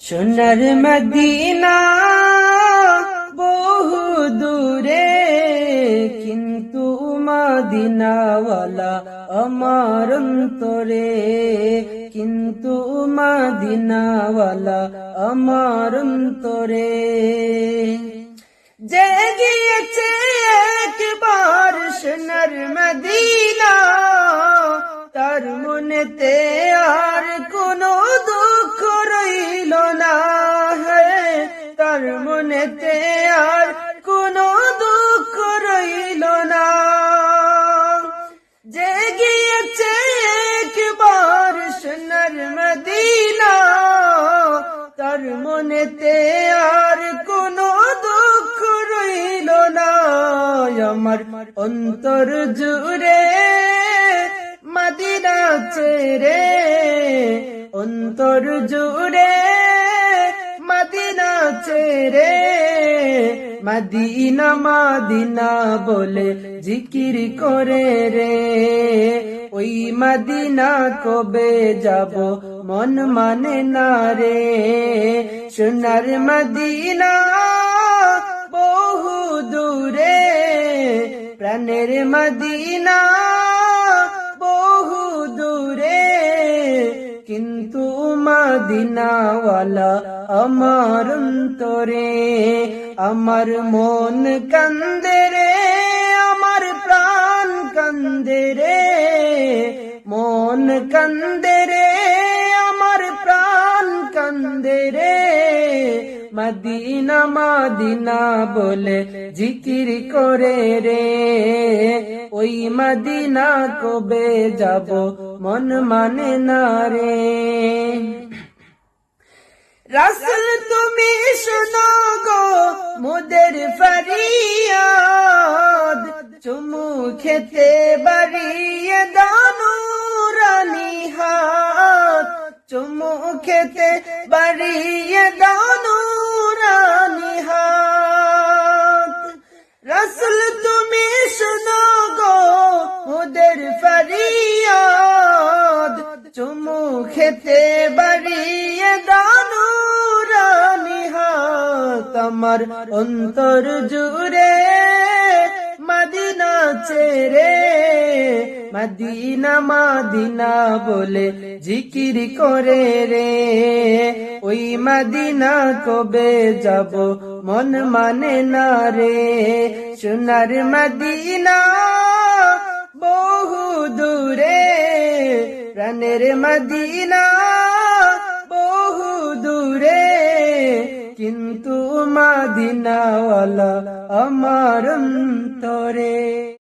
সোনার মদিনা বহু দূরে, কিন্তু মদিনাওয়ালা আমার অন্তরে। কিন্তু মদিনাওয়ালা আমার অন্তরে। যে গিয়েছে একবার সোনার মদিনা, তার মনেতে আর মনেতে আর কোনো দুঃখ রইল না। আমার অন্তর জুড়ে মদিনা ছেড়ে অন্তর জুড়ে মদিনা ছেড়ে মদিনা মদিনা বলে জিকির করে রে। ওই মাদিনা কবে যাব মন মানে না রে। সোনার মদিনা বহু দূরে, প্রাণের মদিনা বহু দূরে। কিন্তু মদিনাওয়ালা আমার অন্তরে, আমার মন কান্দে রে, আমার প্রাণ কান্দে রে। মন কান্দে রে। রে। মদিনা মদিনা বলে জিকির করে রে। ওই মদিনা কবে যাব মন মানে না রে। রাসুল তুমি শোনো গো মোদের ফরিয়াদ। চুমু খেতে বাড়িয়ে দানু খেতে বাড়িয়ে দানু রানী হাত। রাসুল তুমি শোনো গো মোদের ফরিয়াদ। চুমু খেতে বাড়িয়ে দানু রানী হাত। আমার অন্তর জুড়ে মদিনা ছেড়ে মদিনা মদিনা বলে জিকির করে রে। ওই মদিনা কবে যাব মন মানে না রে। সোনার মদিনা বহু দূরে, প্রাণের মদিনা বহু দূরে। কিন্তু মদিনাওয়ালা আমার অন্তরে।